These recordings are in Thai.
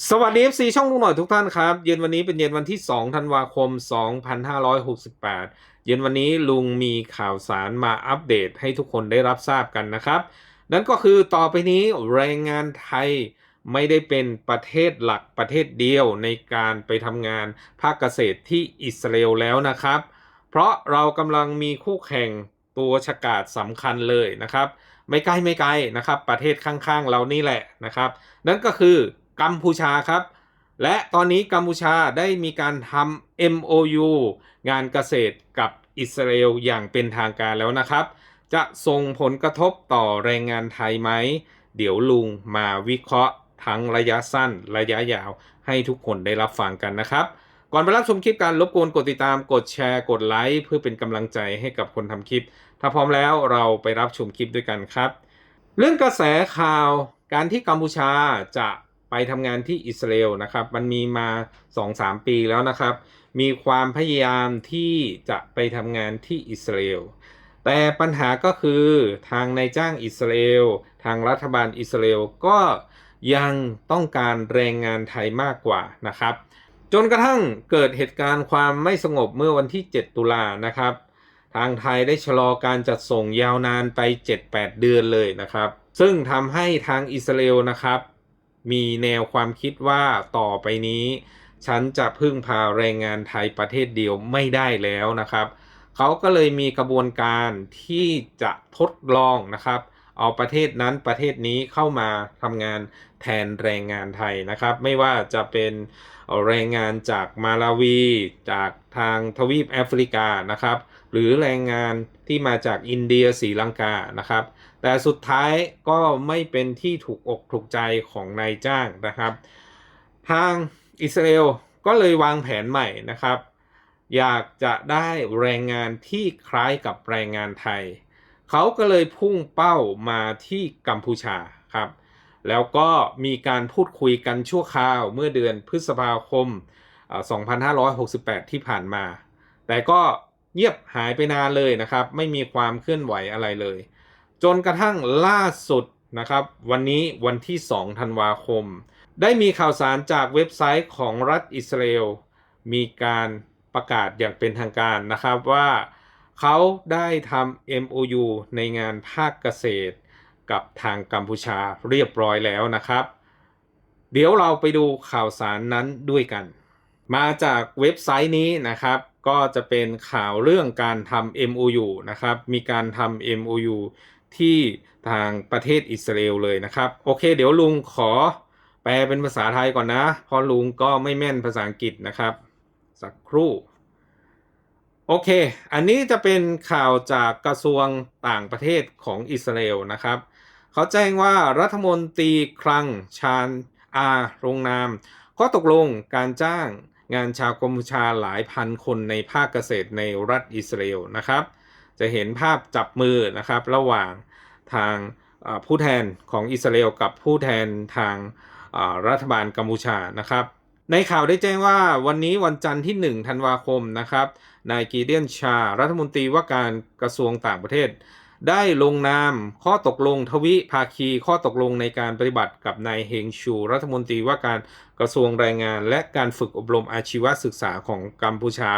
สวัสดี FC ช่องลุงหน่อยทุกท่านครับ เย็นวันนี้เป็นเย็นวันที่ 2 ธันวาคม 2568 เย็นวันนี้ลุงมีข่าวสารมาอัปเดตให้ทุกคนได้รับทราบกันนะครับ นั่นก็คือต่อไปนี้แรงงานไทยไม่ได้เป็นประเทศหลักประเทศเดียวในการไปทำงานภาคเกษตรที่อิสราเอลแล้วนะครับ เพราะเรากำลังมีคู่แข่งตัวฉกาจสำคัญเลยนะครับ ไม่ใกล้ไม่ไกลนะครับ ประเทศข้างๆเรานี่แหละนะครับ นั่นก็คือ กัมพูชาครับ และตอนนี้กัมพูชาได้มีการทำ MOU งานเกษตรกับอิสราเอลอย่างเป็นทางการแล้วนะครับ จะส่งผลกระทบต่อแรงงานไทยไหม เดี๋ยวลุงมาวิเคราะห์ทั้งระยะสั้นระยะยาวให้ทุกคนได้รับฟังกันนะครับ ก่อนไปรับชมคลิปการรบกวนกดติดตามกดแชร์กดไลค์เพื่อเป็นกำลังใจให้กับคนทำคลิป ถ้าพร้อมแล้วเราไปรับชมคลิปด้วยกันครับ เรื่องกระแสข่าวการที่กัมพูชาจะ ไปทำงานที่อิสราเอลนะครับ มันมีมา 2-3 ปีแล้วนะครับ มีความพยายามที่จะไปทำงานที่อิสราเอลแต่ปัญหาก็คือทางนายจ้างอิสราเอลทางรัฐบาลอิสราเอลก็ยังต้องการแรงงานไทยมากกว่านะครับ จนกระทั่งเกิดเหตุการณ์ความไม่สงบเมื่อวันที่ 7 ตุลานะครับ ทางไทยได้ชะลอการจัดส่งยาวนานไป 7-8 เดือนเลยนะครับ ซึ่งทำให้ทางอิสราเอลนะครับ มีแนวความคิดว่าต่อไปนี้ ฉันจะพึ่งพาแรงงานไทยประเทศเดียวไม่ได้แล้วนะครับ เขาก็เลยมีกระบวนการที่จะทดลองนะครับ เอาประเทศนั้นประเทศนี้เข้ามาทำงานแทนแรงงานไทยนะครับ ไม่ว่าจะเป็นแรงงานจากมาลาวี จากทางทวีปแอฟริกานะครับ หรือแรงงานที่มาจากอินเดียศรีลังกานะครับ แต่สุดท้ายก็ไม่เป็นที่ถูกอกถูกใจของนายจ้างนะครับ ทางอิสราเอลก็เลยวางแผนใหม่นะครับ อยากจะได้แรงงานที่คล้ายกับแรงงานไทย เขาก็เลยพุ่งเป้ามาที่กัมพูชาครับ แล้วก็มีการพูดคุยกันชั่วคราวเมื่อเดือนพฤษภาคม 2568 ที่ผ่านมา แต่ก็เงียบหายไปนานเลยนะครับ ไม่มีความเคลื่อนไหวอะไรเลย จนกระทั่งล่าสุดนะครับวันนี้วันที่ 2 ธันวาคม ได้มีข่าวสารจากเว็บไซต์ของรัฐอิสราเอลมีการประกาศอย่างเป็นทางการนะครับว่าเขาได้ทำ MOU ในงานภาคเกษตร กับทางกัมพูชาเรียบร้อยแล้วนะครับ เดี๋ยวเราไปดูข่าวสารนั้นด้วยกัน มาจากเว็บไซต์นี้นะครับ ก็จะเป็นข่าวเรื่องการทำ MOU นะครับ มีการทำ MOU ที่ทางประเทศอิสราเอลเลยนะครับ โอเค เดี๋ยวลุงขอแปลเป็นภาษาไทยก่อนนะเพราะลุงก็ไม่แม่นภาษาอังกฤษนะครับ สักครู่ โอเค อันนี้จะเป็นข่าวจากกระทรวงต่างประเทศของอิสราเอลนะครับ เขาแจ้งว่ารัฐมนตรีคลังชาญอาลงนามข้อตกลงการจ้างงานชาวกัมพูชาหลายพันคนในภาคเกษตรในรัฐอิสราเอลนะครับ จะเห็นภาพจับมือนะครับระหว่างทางผู้แทนของอิสราเอลกับผู้แทนทางรัฐบาลกัมพูชานะครับในข่าวได้แจ้งว่าวันนี้วันจันทร์ที่ 1 ธันวาคมนะครับ นายกีเดียนชา รัฐมนตรีว่าการกระทรวงต่างประเทศ ได้ลงนามข้อตกลงทวิภาคีข้อตกลงในการปฏิบัติกับนายเฮงชู รัฐมนตรีว่าการกระทรวงแรงงาน และการฝึกอบรมอาชีวศึกษาของกัมพูชา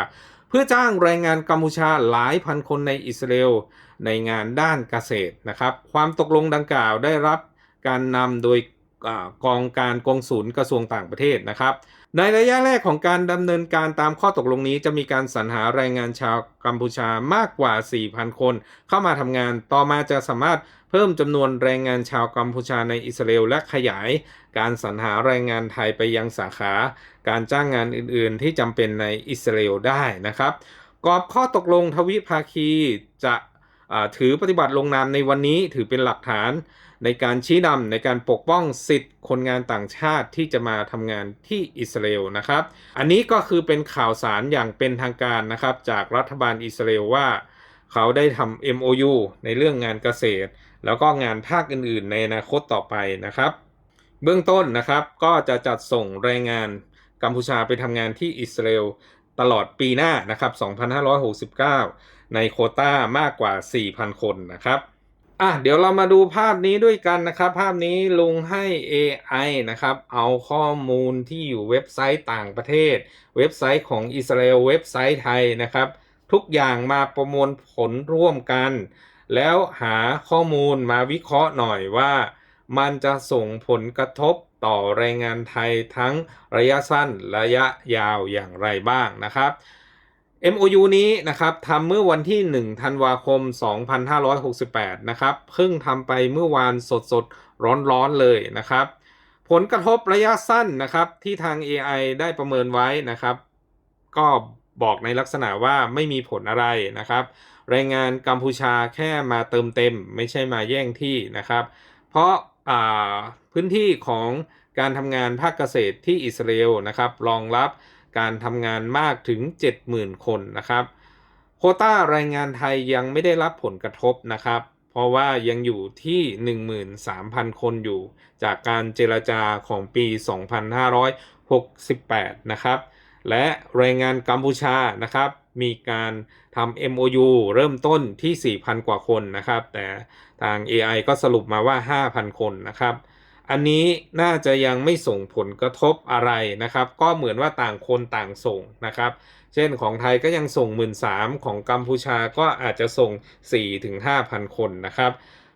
พื่อจ้างแรงงานกัมพูชาหลายพันคนในอิสราเอลในงานด้านเกษตรนะครับ ความตกลงดังกล่าวได้รับการนำโดยอกองการกองศูนย์กระทรวงต่างประเทศนะครับ ในระยะแรกของการดำเนินการตามข้อตกลงนี้จะมีการสรรหาแรงงานชาวกัมพูชามากกว่า 4,000 คน เข้ามาทำงาน ต่อมาจะสามารถเพิ่มจำนวนแรงงานชาวกัมพูชาในอิสราเอลและขยาย การสรรหาแรงงานไทยไปยังสาขา การจ้างงานอื่น ๆ ที่จำเป็นในอิสราเอลได้นะครับ กรอบข้อตกลงทวิภาคีจะถือปฏิบัติลงนามในวันนี้ถือเป็นหลักฐาน ในการชี้นำในการปกป้องสิทธิ์คนงานต่างชาติที่จะมาทำงานที่อิสราเอลนะครับ อันนี้ก็คือเป็นข่าวสารอย่างเป็นทางการนะครับจากรัฐบาลอิสราเอลว่า เขาได้ทำ MOU ในเรื่องงานเกษตร แล้วก็งานภาคอื่น ๆ ในอนาคตต่อไปนะครับ เบื้องต้นนะครับก็จะจัดส่งแรงงานกัมพูชาไปทำงานที่อิสราเอลตลอดปีหน้านะครับ 2569 ในโคต้ามากกว่า 4,000 คนนะครับ อะเดี๋ยวเรามาดูภาพนี้ด้วยกันนะครับ ภาพนี้ลุงให้ AI นะครับ เอาข้อมูลที่อยู่เว็บไซต์ต่างประเทศ เว็บไซต์ของอิสราเอลเว็บไซต์ไทยนะครับ ทุกอย่างมาประมวลผลร่วมกัน แล้วหาข้อมูลมาวิเคราะห์หน่อยว่า มันจะส่งผลกระทบต่อแรงงานไทยทั้งระยะสั้นระยะยาวอย่างไรบ้างนะครับ MOU นี้นะครับทำเมื่อวันที่ 1 ธันวาคม 2568 นะครับเพิ่งทำไปเมื่อวานสดๆร้อนๆเลยนะครับ ผลกระทบระยะสั้นนะครับที่ทาง AI ได้ประเมินไว้นะครับ ก็บอกในลักษณะว่าไม่มีผลอะไรนะครับแรงงานกัมพูชาแค่มาเติมเต็ม ไม่ใช่มาแย่งที่นะครับ เพราะาพื้นที่ของการทำงานภาคเกษตรที่อิสราเอลนะครับรองรับ การทำงานมากถึง 70,000 คนนะครับ โคต้าแรงงานไทยยังไม่ได้รับผลกระทบนะครับ เพราะว่ายังอยู่ที่ 13,000 คนอยู่ จากการเจรจาของปี 2568 นะครับ และแรงงานกัมพูชานะครับมีการทำ MOU เริ่มต้นที่ 4,000 กว่าคนนะครับ แต่ทาง AI ก็สรุปมาว่า 5,000 คนนะครับ อันนี้น่าจะยังไม่ส่งผลกระทบอะไรนะครับ ก็เหมือนว่าต่างคนต่างส่งนะครับ เช่นของไทยก็ยังส่ง 1 3ื่นของกัมพูชาก็อาจจะส่ง4ถึง5,000คนนะครับ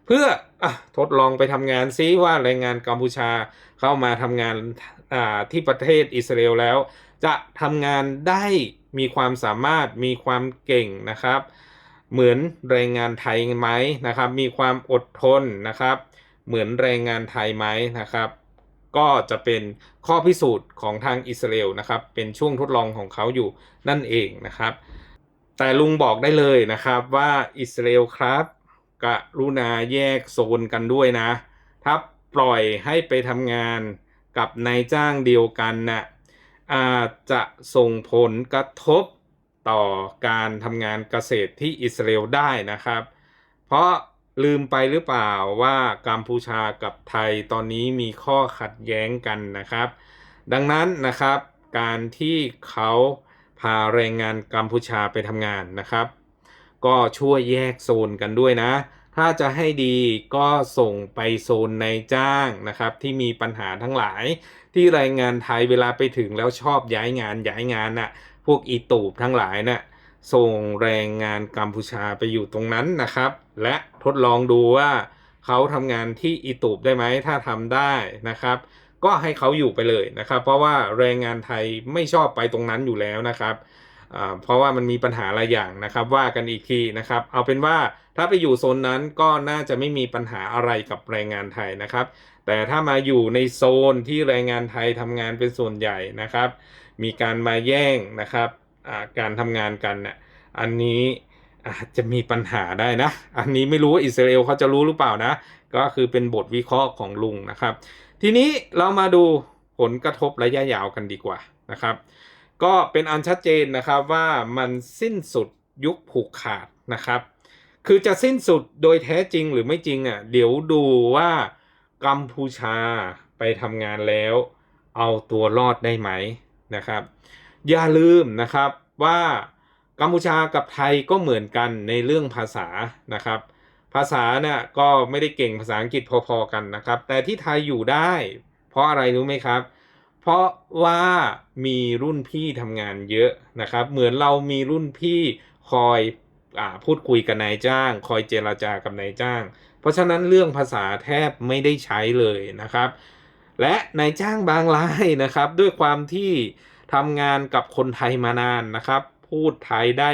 เพื่ออทดลองไปทำงานซิว่าแรงงานกัมพูชาเข้ามาทำงานที่ประเทศอิสราเอลแล้ว จะทำงานได้มีความสามารถมีความเก่งนะครับ เหมือนแรงงานไทยไหมนะครับ มีความอดทนนะครับ เหมือนแรงงานไทยไหมนะครับ ก็จะเป็นข้อพิสูจน์ของทางอิสราเอลนะครับ เป็นช่วงทดลองของเขาอยู่นั่นเองนะครับ แต่ลุงบอกได้เลยนะครับว่าอิสราเอลครับกรุณาแยกโซนกันด้วยนะ ถ้าปล่อยให้ไปทำงานกับนายจ้างเดียวกันนะ่ะอาจจะส่งผลกระทบต่อการทำงานเกษตรที่อิสราเอลได้นะครับ เพราะ ลืมไปหรือเปล่าว่ากัมพูชากับไทยตอนนี้มีข้อขัดแย้งกันนะครับ ดังนั้นนะครับการที่เขาพาแรงงานกัมพูชาไปทำงานนะครับ ก็ช่วยแยกโซนกันด้วยนะ ถ้าจะให้ดีก็ส่งไปโซนในจ้างนะครับ ที่มีปัญหาทั้งหลาย ที่แรงงานไทยเวลาไปถึงแล้วชอบย้ายงานย้ายงานน่ะพวกอีตูบทั้งหลายน่ะส่งแรงงานกัมพูชาไปอยู่ตรงนั้นนะครับ และ ดลองดูว่าเขาทำงานที่อีตูบได้ไหมถ้าทำได้นะครับ ก็ให้เขาอยู่ไปเลยนะครับ เพราะว่าแรงงานไทยไม่ชอบไปตรงนั้นอยู่แล้วนะครับเพราะว่ามันมีปัญหาหลายอย่างนะครับ ว่ากันอีกทีนะครับ เอาเป็นว่าถ้าไปอยู่โซนนั้นก็น่าจะไม่มีปัญหาอะไรกับแรงงานไทยนะครับ แต่ถ้ามาอยู่ในโซนที่แรงงานไทยทำงานเป็นส่วนใหญ่นะครับ มีการมาแย่งนะครับการทำงานกันนะ่ะอันนี้ อาจจะมีปัญหาได้นะ อันนี้ไม่รู้ว่าอิสราเอลเขาจะรู้หรือเปล่านะ ก็คือเป็นบทวิเคราะห์ของลุงนะครับ ทีนี้เรามาดูผลกระทบระยะยาวกันดีกว่านะครับ ก็เป็นอันชัดเจนนะครับว่ามันสิ้นสุดยุคผูกขาดนะครับ คือจะสิ้นสุดโดยแท้จริงหรือไม่จริงอะ เดี๋ยวดูว่ากัมพูชาไปทำงานแล้ว เอาตัวรอดได้ไหมนะครับ อย่าลืมนะครับว่า กัมพูชากับไทยก็เหมือนกันในเรื่องภาษานะครับ ภาษาเนี่ยก็ไม่ได้เก่งภาษาอังกฤษพอๆกันนะครับ แต่ที่ไทยอยู่ได้ เพราะอะไรรู้ไหมครับ เพราะว่ามีรุ่นพี่ทำงานเยอะนะครับ เหมือนเรามีรุ่นพี่คอยอพูดคุยกับนายจ้าง คอยเจราจากับนายจ้าง เพราะฉะนั้นเรื่องภาษาแทบไม่ได้ใช้เลยนะครับ และนายจ้างบางรายนะครับ ด้วยความที่ทำงานกับคนไทยมานานนะครับ พูดไทยได้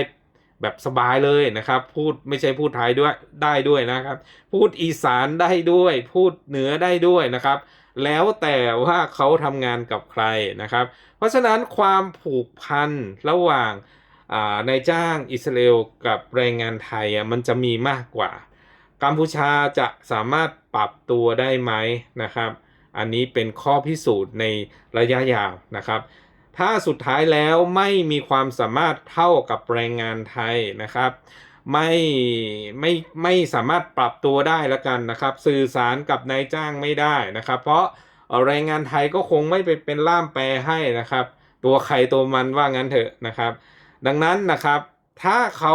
แบบสบายเลยนะครับ พูดไม่ใช่พูดไทยด้วยได้ด้วยนะครับ พูดอีสานได้ด้วย พูดเหนือได้ด้วยนะครับ แล้วแต่ว่าเขาทำงานกับใครนะครับ เพราะฉะนั้นความผูกพันระหว่างนายจ้างอิสราเอลกับแรงงานไทยมันจะมีมากกว่า กัมพูชาจะสามารถปรับตัวได้ไหมนะครับ อันนี้เป็นข้อพิสูจน์ในระยะยาวนะครับ ถ้าสุดท้ายแล้วไม่มีความสามารถเท่ากับแรงงานไทยนะครับ ไม่ไม่ไม่สามารถปรับตัวได้แล้วกันนะครับ สื่อสารกับนายจ้างไม่ได้นะครับ เพราะแรงงานไทยก็คงไม่ไปเป็นล่ามแปลให้นะครับ ตัวใครตัวมันว่างั้นเถอะนะครับ ดังนั้นนะครับ ถ้าเขา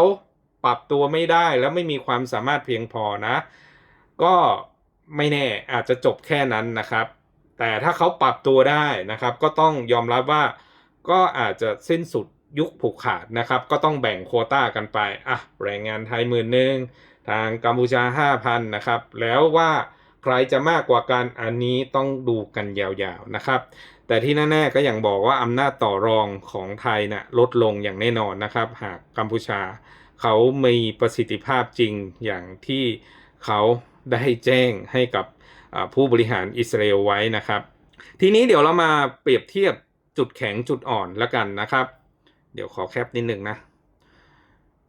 ปรับตัวไม่ได้แล้วไม่มีความสามารถเพียงพอนะ ก็ไม่แน่อาจจะจบแค่นั้นนะครับ แต่ถ้าเขาปรับตัวได้นะครับ ก็ต้องยอมรับว่า ก็อาจจะสิ้นสุดยุคผูกขาดนะครับ ก็ต้องแบ่งโควต้ากันไปอะแรงงานไทยหมื่นหนึ่งทางกัมพูชาห้าพันนะครับ แล้วว่าใครจะมากกว่ากันอันนี้ต้องดูกันยาวๆนะครับ แต่ที่แน่ๆก็อย่างบอกว่าอำนาจต่อรองของไทยนะ่ะลดลงอย่างแน่นอนนะครับ หากกัมพูชา เขามีประสิทธิภาพจริงอย่างที่เขาได้แจ้งให้กับผู้บริหารอิสราเอลไว้นะครับ ทีนี้เดี๋ยวเรามาเปรียบเทียบ จุดแข็งจุดอ่อนแล้วกันนะครับ เดี๋ยวขอแคปนิดหนึ่งนะ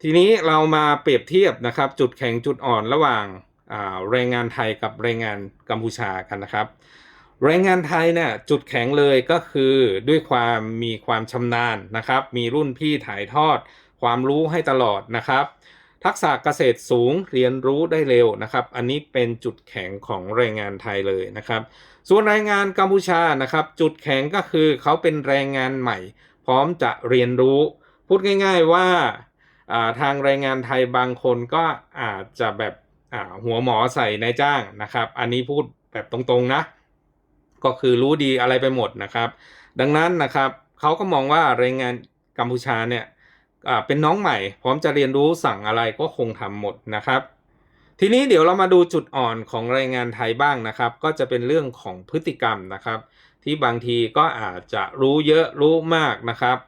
ทีนี้เรามาเปรียบเทียบนะครับ จุดแข็งจุดอ่อนระหว่างแรงงานไทยกับแรงงานกัมพูชากันนะครับ แรงงานไทยเนี่ยจุดแข็งเลยก็คือด้วยความมีความชำนาญนะครับ มีรุ่นพี่ถ่ายทอด ความรู้ให้ตลอดนะครับ ทักษะเกษตรสูงเรียนรู้ได้เร็วนะครับ อันนี้เป็นจุดแข็งของแรงงานไทยเลยนะครับ ส่วนแรงงานกัมพูชานะครับ จุดแข็งก็คือเขาเป็นแรงงานใหม่ พร้อมจะเรียนรู้ พูดง่าย ๆว่าทางแรงงานไทยบางคนก็อาจจะแบบหัวหมอใส่นายจ้างนะครับ อันนี้พูดแบบตรงๆนะ ก็คือรู้ดีอะไรไปหมดนะครับ ดังนั้นนะครับเขาก็มองว่าแรงงานกัมพูชาเนี่ย เป็นน้องใหม่ พร้อมจะเรียนรู้สั่งอะไรก็คงทำหมดนะครับ ทีนี้เดี๋ยวเรามาดูจุดอ่อนของแรงงานไทยบ้างนะครับ ก็จะเป็นเรื่องของพฤติกรรมนะครับ ที่บางทีก็อาจจะรู้เยอะรู้มากนะครับ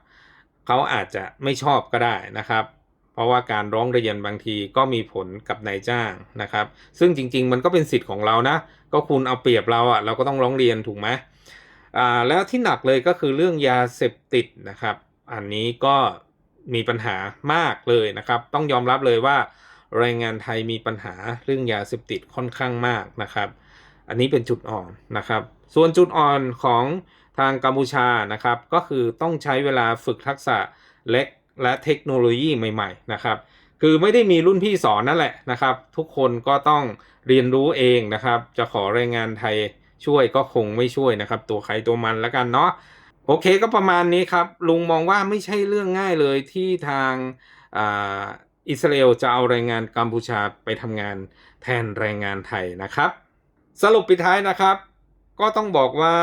เขาอาจจะไม่ชอบก็ได้นะครับเพราะว่าการร้องเรียนบางทีก็มีผลกับนายจ้างนะครับ ซึ่งจริง ๆ มันก็เป็นสิทธิ์ของเรานะ ก็คุณเอาเปรียบเราอะ่ะเราก็ต้องร้องเรียนถูกไหมอ่าแล้วที่หนักเลยก็คือเรื่องยาเสพติดนะครับ อันนี้ก็ มีปัญหามากเลยนะครับ ต้องยอมรับเลยว่าแรงงานไทยมีปัญหาเรื่องยาเสพติดค่อนข้างมากนะครับ อันนี้เป็นจุดอ่อนนะครับ ส่วนจุดอ่อนของทางกัมพูชานะครับ ก็คือต้องใช้เวลาฝึกทักษะเล็กและเทคโนโลยีใหม่ ๆ นะครับ คือไม่ได้มีรุ่นพี่สอนนั่นแหละนะครับ ทุกคนก็ต้องเรียนรู้เองนะครับ จะขอแรงงานไทยช่วยก็คงไม่ช่วยนะครับ ตัวใครตัวมันแล้วกันเนาะ โอเคก็ประมาณนี้ครับ ลุงมองว่าไม่ใช่เรื่องง่ายเลยที่ทางอิสราเอลจะเอาแรงงานกัมพูชาไปทำงานแทนแรงงานไทยนะครับ สรุปปิดท้ายนะครับ ก็ต้องบอกว่า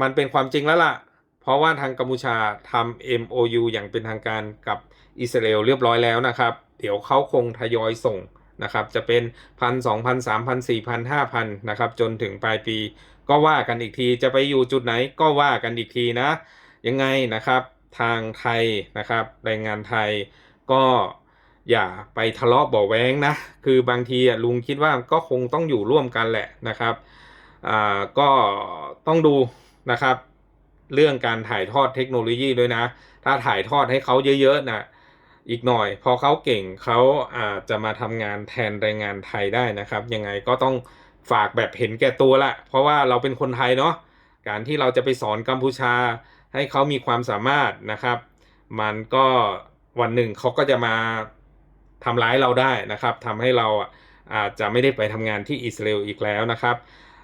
มันเป็นความจริงแล้วล่ะ เพราะว่าทางกัมพูชาทำ MOU อย่างเป็นทางการกับอิสราเอลเรียบร้อยแล้วนะครับ เดี๋ยวเขาคงทยอยส่งนะครับ จะเป็นพันสองพันสามพันสี่พันห้าพันนะครับ จนถึงปลายปี ก็ว่ากันอีกทีจะไปอยู่จุดไหนก็ว่ากันอีกทีนะ ยังไงนะครับทางไทยนะครับแรงงานไทยก็อย่าไปทะเลาะบาะแว้งนะ คือบางทีอะลุงคิดว่าก็คงต้องอยู่ร่วมกันแหละนะครับอ่าก็ต้องดูนะครับ เรื่องการถ่ายทอดเทคโนโลยีด้วยนะ ถ้าถ่ายทอดให้เขาเยอะๆนะอีกหน่อย พอเขาเก่งเขาอาจจะมาทำงานแทนแรงงานไทยได้นะครับ ยังไงก็ต้อง ฝากแบบเห็นแก่ตัวละ เพราะว่าเราเป็นคนไทยเนาะการที่เราจะไปสอนกัมพูชาให้เขามีความสามารถนะครับ มันก็วันหนึ่งเขาก็จะมาทำร้ายเราได้นะครับทำให้เราอะอาจจะไม่ได้ไปทำงานที่อิสราเอลอีกแล้วนะครับ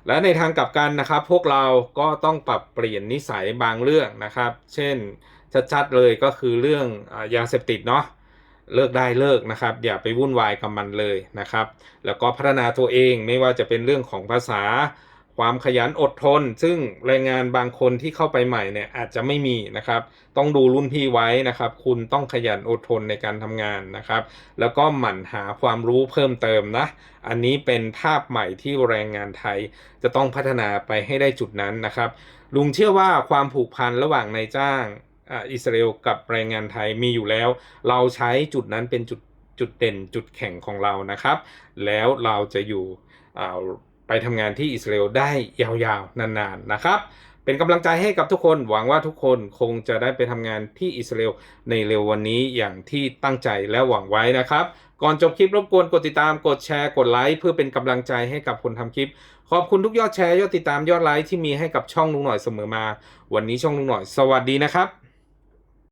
และในทางกลับกันนะครับ พวกเราก็ต้องปรับเปลี่ยนนิสัยบางเรื่องนะครับ เช่นชัดๆเลยก็คือเรื่องอยาเสพติดเนาะ เลิกได้เลิกนะครับ อย่าไปวุ่นวายกับมันเลยนะครับ แล้วก็พัฒนาตัวเองไม่ว่าจะเป็นเรื่องของภาษา ความขยันอดทน ซึ่งแรงงานบางคนที่เข้าไปใหม่เนี่ยอาจจะไม่มีนะครับ ต้องดูรุ่นพี่ไว้นะครับ คุณต้องขยันอดทนในการทำงานนะครับ แล้วก็หมั่นหาความรู้เพิ่มเติมนะ อันนี้เป็นภาพใหม่ที่แรงงานไทย จะต้องพัฒนาไปให้ได้จุดนั้นนะครับ ลุงเชื่อว่าความผูกพันระหว่างนายจ้าง อิสราเอลกับแรงงานไทยมีอยู่แล้ว เราใช้จุดนั้นเป็นจุดจุดเด่นจุดแข็งของเรานะครับ แล้วเราจะอยู่ไปทำงานที่อิสราเอลได้ยาวๆ นานๆนะครับ เป็นกำลังใจให้กับทุกคนหวังว่าทุกคนคงจะได้ไปทำงานที่อิสราเอลในเร็ววันนี้อย่างที่ตั้งใจและหวังไว้นะครับ ก่อนจบคลิปรบกวนกดติดตามกดแชร์กดไลค์เพื่อเป็นกำลังใจให้กับคนทำคลิป ขอบคุณทุกยอดแชร์ยอดติดตามยอดไลค์ที่มีให้กับช่องลุงหน่อยเสมอมา วันนี้ช่องลุงหน่อย สวัสดีนะครับ